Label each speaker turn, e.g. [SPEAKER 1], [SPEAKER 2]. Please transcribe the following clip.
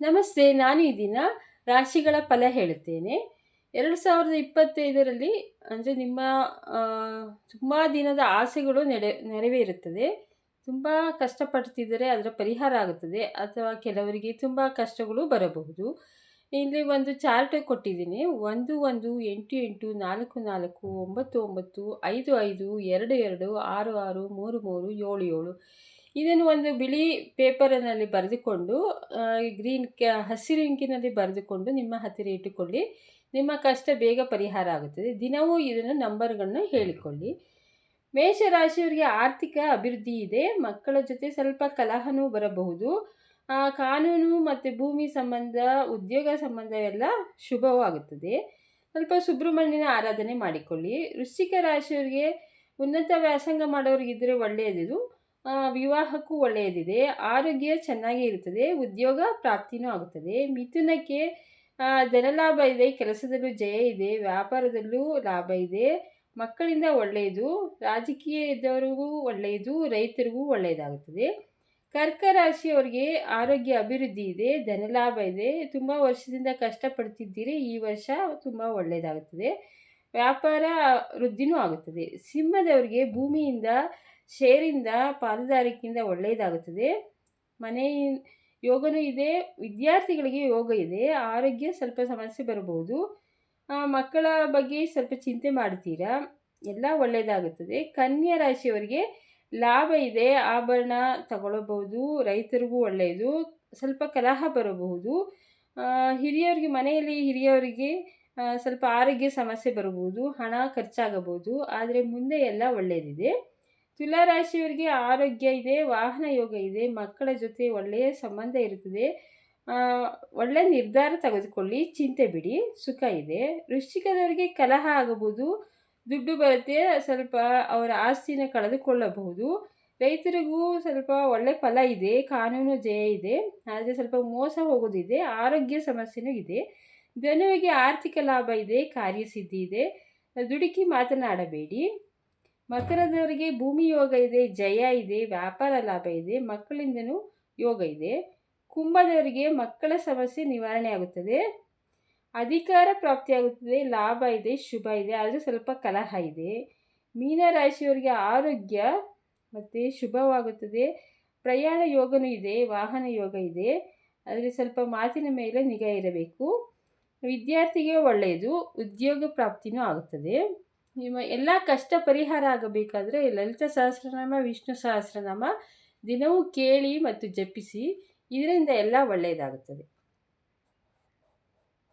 [SPEAKER 1] ನಮಸ್ತೆ, ನಾನು ಈ ದಿನ ರಾಶಿಗಳ ಫಲ ಹೇಳುತ್ತೇನೆ. ಎರಡು ಸಾವಿರದ ಇಪ್ಪತ್ತೈದರಲ್ಲಿ, ಅಂದರೆ ನಿಮ್ಮ ತುಂಬ ದಿನದ ಆಸೆಗಳು ನೆಡೆ, ನೆರವೇರುತ್ತದೆ. ತುಂಬ ಕಷ್ಟಪಡ್ತಿದ್ದರೆ ಅದರ ಪರಿಹಾರ ಆಗುತ್ತದೆ. ಅಥವಾ ಕೆಲವರಿಗೆ ತುಂಬ ಕಷ್ಟಗಳು ಬರಬಹುದು. ಇಲ್ಲಿ ಒಂದು ಚಾರ್ಟ್ ಕೊಟ್ಟಿದ್ದೀನಿ. ಒಂದು ಒಂದು, ಎಂಟು ಎಂಟು, ನಾಲ್ಕು ನಾಲ್ಕು, ಒಂಬತ್ತು ಒಂಬತ್ತು, ಐದು ಐದು, ಎರಡು ಎರಡು, ಆರು ಆರು, ಮೂರು ಮೂರು, ಏಳು ಏಳು. ಇದನ್ನು ಒಂದು ಬಿಳಿ ಪೇಪರಿನಲ್ಲಿ ಬರೆದುಕೊಂಡು ಗ್ರೀನ್ ಹಸಿರು ಇಂಕಿನಲ್ಲಿ ಬರೆದುಕೊಂಡು ನಿಮ್ಮ ಹತ್ತಿರ ಇಟ್ಟುಕೊಳ್ಳಿ. ನಿಮ್ಮ ಕಷ್ಟ ಬೇಗ ಪರಿಹಾರ ಆಗುತ್ತದೆ. ದಿನವೂ ಇದನ್ನು ನಂಬರ್ಗಳನ್ನು ಹೇಳಿಕೊಳ್ಳಿ. ಮೇಷರಾಶಿಯವರಿಗೆ ಆರ್ಥಿಕ ಅಭಿವೃದ್ಧಿ ಇದೆ. ಮಕ್ಕಳ ಜೊತೆ ಸ್ವಲ್ಪ ಕಲಹನೂ ಬರಬಹುದು. ಕಾನೂನು ಮತ್ತು ಭೂಮಿ ಸಂಬಂಧ, ಉದ್ಯೋಗ ಸಂಬಂಧ ಎಲ್ಲ ಶುಭವಾಗುತ್ತದೆ ಸ್ವಲ್ಪ ಸುಬ್ರಹ್ಮಣ್ಯನ ಆರಾಧನೆ ಮಾಡಿಕೊಳ್ಳಿ. ವೃಶ್ಚಿಕ ರಾಶಿಯವರಿಗೆ ಉನ್ನತ ವ್ಯಾಸಂಗ ಮಾಡೋರಿಗಿದ್ದರೆ ಒಳ್ಳೆಯದು ವಿವಾಹಕ್ಕೂ ಒಳ್ಳೆಯದಿದೆ, ಆರೋಗ್ಯ ಚೆನ್ನಾಗಿ ಇರುತ್ತದೆ, ಉದ್ಯೋಗ ಪ್ರಾಪ್ತಿನೂ ಆಗುತ್ತದೆ. ಮಿಥುನಕ್ಕೆ ಧನಲಾಭ ಇದೆ, ಕೆಲಸದಲ್ಲೂ ಜಯ ಇದೆ, ವ್ಯಾಪಾರದಲ್ಲೂ ಲಾಭ ಇದೆ, ಮಕ್ಕಳಿಂದ ಒಳ್ಳೆಯದು, ರಾಜಕೀಯದವರಿಗೂ ಒಳ್ಳೆಯದು, ರೈತರಿಗೂ ಒಳ್ಳೆಯದಾಗುತ್ತದೆ. ಕರ್ಕ ರಾಶಿಯವರಿಗೆ ಆರೋಗ್ಯ ಅಭಿವೃದ್ಧಿ ಇದೆ, ಧನಲಾಭ ಇದೆ, ತುಂಬ ವರ್ಷದಿಂದ ಕಷ್ಟಪಡ್ತಿದ್ದೀರಿ, ಈ ವರ್ಷ ತುಂಬ ಒಳ್ಳೆಯದಾಗುತ್ತದೆ. ವ್ಯಾಪಾರ ವೃದ್ಧಿನೂ ಆಗುತ್ತದೆ. ಸಿಂಹದವರಿಗೆ ಭೂಮಿಯಿಂದ ಶೇರಿಂದ ಪಾಲುದಾರಿಕೆಯಿಂದ ಒಳ್ಳೆಯದಾಗುತ್ತದೆ. ಮನೆ ಯೋಗನೂ ಇದೆ, ವಿದ್ಯಾರ್ಥಿಗಳಿಗೆ ಯೋಗ ಇದೆ, ಆರೋಗ್ಯ ಸ್ವಲ್ಪ ಸಮಸ್ಯೆ ಬರಬಹುದು. ಮಕ್ಕಳ ಬಗ್ಗೆ ಸ್ವಲ್ಪ ಚಿಂತೆ ಮಾಡ್ತೀರಾ? ಎಲ್ಲ ಒಳ್ಳೆಯದಾಗುತ್ತದೆ. ಕನ್ಯಾ ರಾಶಿಯವರಿಗೆ ಲಾಭ ಇದೆ, ಆಭರಣ ತಗೊಳ್ಳಬಹುದು, ರೈತರಿಗೂ ಒಳ್ಳೆಯದು, ಸ್ವಲ್ಪ ಕಲಹ ಬರಬಹುದು. ಹಿರಿಯರಿಗೆ ಮನೆಯಲ್ಲಿ ಹಿರಿಯವರಿಗೆ ಸ್ವಲ್ಪ ಆರೋಗ್ಯ ಸಮಸ್ಯೆ ಬರಬಹುದು, ಹಣ ಖರ್ಚಾಗಬಹುದು, ಆದರೆ ಮುಂದೆ ಎಲ್ಲ ಒಳ್ಳೆಯದಿದೆ. ತುಲಾರಾಶಿಯವರಿಗೆ ಆರೋಗ್ಯ ಇದೆ, ವಾಹನ ಯೋಗ ಇದೆ, ಮಕ್ಕಳ ಜೊತೆ ಒಳ್ಳೆಯ ಸಂಬಂಧ ಇರುತ್ತದೆ. ಒಳ್ಳೆಯ ನಿರ್ಧಾರ ತೆಗೆದುಕೊಳ್ಳಿ, ಚಿಂತೆ ಬಿಡಿ, ಸುಖ ಇದೆ. ವೃಶ್ಚಿಕದವರಿಗೆ ಕಲಹ ಆಗಬಹುದು, ದುಡ್ಡು ಬರುತ್ತೆ, ಸ್ವಲ್ಪ ಅವರ ಆಸ್ತಿನ ಕಳೆದುಕೊಳ್ಳಬಹುದು. ರೈತರಿಗೂ ಸ್ವಲ್ಪ ಒಳ್ಳೆ ಫಲ ಇದೆ, ಕಾನೂನು ಜಯ ಇದೆ, ಆದರೆ ಸ್ವಲ್ಪ ಮೋಸ ಹೋಗೋದಿದೆ, ಆರೋಗ್ಯ ಸಮಸ್ಯೆನೂ ಇದೆ. ಧನುವಿಗೆ ಆರ್ಥಿಕ ಲಾಭ ಇದೆ, ಕಾರ್ಯಸಿದ್ಧಿ ಇದೆ. ದುಡುಕಿ ಮಾತನಾಡಬೇಡಿ. ಮಕರದವರಿಗೆ ಭೂಮಿ ಯೋಗ ಇದೆ, ಜಯ ಇದೆ, ವ್ಯಾಪಾರ ಲಾಭ ಇದೆ, ಮಕ್ಕಳಿಂದನೂ ಯೋಗ ಇದೆ. ಕುಂಭದವರಿಗೆ ಮಕ್ಕಳ ಸಮಸ್ಯೆ ನಿವಾರಣೆ ಆಗುತ್ತದೆ. ಅಧಿಕಾರ ಪ್ರಾಪ್ತಿಯಾಗುತ್ತದೆ, ಲಾಭ ಇದೆ, ಶುಭ ಇದೆ, ಆದರೆ ಸ್ವಲ್ಪ ಕಲಹ ಇದೆ. ಮೀನರಾಶಿಯವರಿಗೆ ಆರೋಗ್ಯ ಮತ್ತು ಶುಭವಾಗುತ್ತದೆ. ಪ್ರಯಾಣ ಯೋಗನೂ ಇದೆ, ವಾಹನ ಯೋಗ ಇದೆ. ಆದರೆ ಸ್ವಲ್ಪ ಮಾತಿನ ಮೇಲೆ ನಿಗಾ ಇರಬೇಕು. ವಿದ್ಯಾರ್ಥಿಗೆ ಒಳ್ಳೆಯದು, ಉದ್ಯೋಗ ಪ್ರಾಪ್ತಿನೂ ಆಗುತ್ತದೆ. ನಿಮ್ಮ ಎಲ್ಲ ಕಷ್ಟ ಪರಿಹಾರ ಆಗಬೇಕಾದರೆ ಲಲಿತ ಸಹಸ್ರನಾಮ, ವಿಷ್ಣು ಸಹಸ್ರನಾಮ ದಿನವೂ ಕೇಳಿ ಮತ್ತು ಜಪಿಸಿ. ಇದರಿಂದ ಎಲ್ಲ ಒಳ್ಳೆಯದಾಗುತ್ತದೆ.